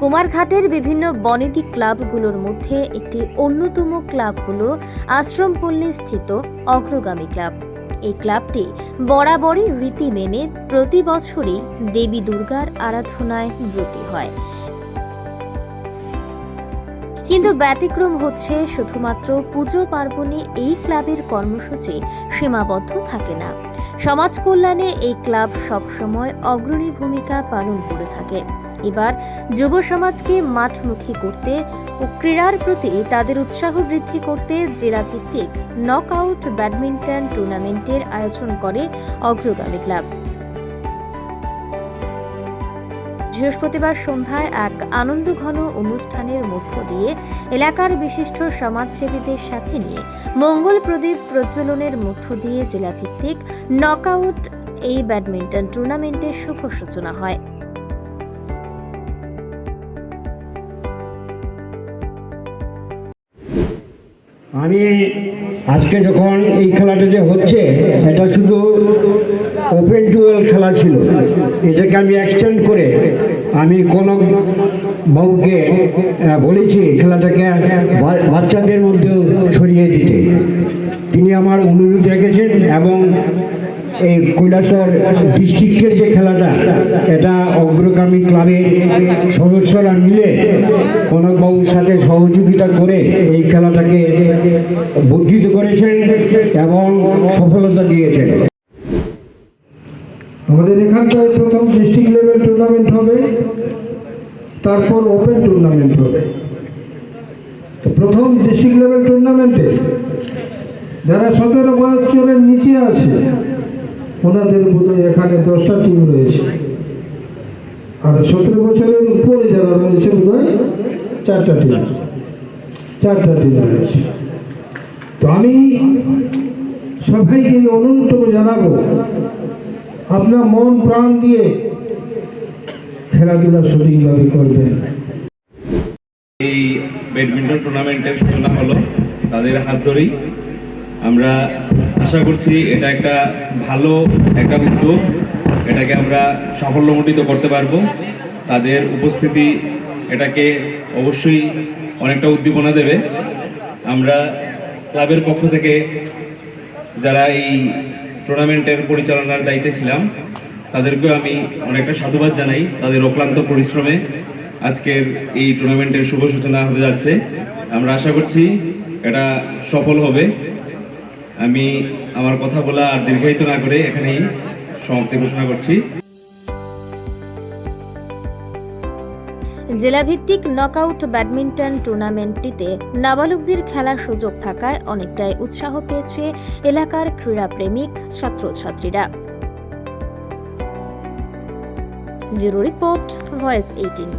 কুমারঘাটের বিভিন্ন বনেদি ক্লাবগুলোর মধ্যে একটি অন্যতম ক্লাব হল আশ্রমপল্লী স্থিত অগ্রগামী ক্লাব। এই ক্লাবটি বরাবরই রীতি মেনে প্রতি বছরই দেবী দুর্গার আরাধনায় ব্রতী হয়। কিন্তু ব্যতিক্রম হচ্ছে শুধুমাত্র পুজো পার্বণে এই ক্লাবের কর্মসূচি সীমাবদ্ধ থাকে না। সমাজ কল্যাণে এই ক্লাব সবসময় অগ্রণী ভূমিকা পালন করে থাকে। এবার যুব সমাজকে মাঠমুখী করতে ও ক্রীড়ার প্রতি তাদের উৎসাহ বৃদ্ধি করতে জেলা ভিত্তিক নকআউট ব্যাডমিন্টন টুর্নামেন্টের আয়োজন করে অগ্রগামী ক্লাব। বৃহস্পতিবার সন্ধ্যায় এক আনন্দঘন অনুষ্ঠানের মধ্য দিয়ে এলাকার বিশিষ্ট সমাজসেবীদের সাথে নিয়ে মঙ্গল প্রদীপ প্রজ্বলনের মধ্য দিয়ে জেলাভিত্তিক নকআউট এই ব্যাডমিন্টন টুর্নামেন্টের শুভ সূচনা হয়। আমি আজকে যখন এই খেলাটা যে হচ্ছে, এটা শুধু ওপেন টুয়েল খেলা ছিল। এটাকে আমি এক্সটেন্ড করে আমি কোনো বউকে বলেছি খেলাটাকে এই কৈলাসর ডিস্ট্রিক্টের যে খেলাটা, এটা অগ্রগামী ক্লাবের সদস্যরা মিলে কনকবাবুর সাথে সহযোগিতা করে এই খেলাটাকে বর্ধিত করেছেন এবং সফলতা দিয়েছেন। আমাদের এখানটায় প্রথম ডিস্ট্রিক্ট লেভেল টুর্নামেন্ট হবে, তারপর ওপেন টুর্নামেন্ট হবে। তো প্রথম ডিস্ট্রিক্ট লেভেল টুর্নামেন্টে যারা সতেরো বছরের নিচে আছে ওনাদের বোধহয় এখানে দশটা টিম রয়েছে। আর সতেরো বছরের উপরে যারা রয়েছে বোধহয় চারটা টিম চারটা টিম রয়েছে। তো আমি সবাইকে অনুরোধটুকু জানাব, আপনার মন প্রাণ দিয়ে খেলাধুলা সঠিকভাবে করবেন। এই ব্যাডমিন্টন টুর্নামেন্টের সূচনা হলো, তাদের হাত ধরেই। আমরা আশা করছি এটা একটা ভালো একটা উদ্যোগ। এটাকে আমরা সাফল্যমণ্ডিত করতে পারব। তাদের উপস্থিতি এটাকে অবশ্যই অনেকটা উদ্দীপনা দেবে। আমরা ক্লাবের পক্ষ থেকে যারা এই টুর্নামেন্টের পরিচালনার দায়িত্বে ছিলাম, তাদেরকেও আমি অনেকটা সাধুবাদ জানাই। তাদের অক্লান্ত পরিশ্রমে আজকের এই টুর্নামেন্টের শুভ সূচনা হতে যাচ্ছে। আমরা আশা করছি এটা সফল হবে। আমি আমার কথা বলা আর দীর্ঘায়িত না করে এখানেই সমাপ্তি ঘোষণা করছি। জেলাভিত্তিক নকআউট ব্যাডমিন্টন টুর্নামেন্টটিতে নাবালকদের খেলার সুযোগ থাকায় অনেকটাই উৎসাহ পেয়েছে এলাকার ক্রীড়াপ্রেমিক ছাত্রছাত্রীরা। Bureau report, voice eighteen.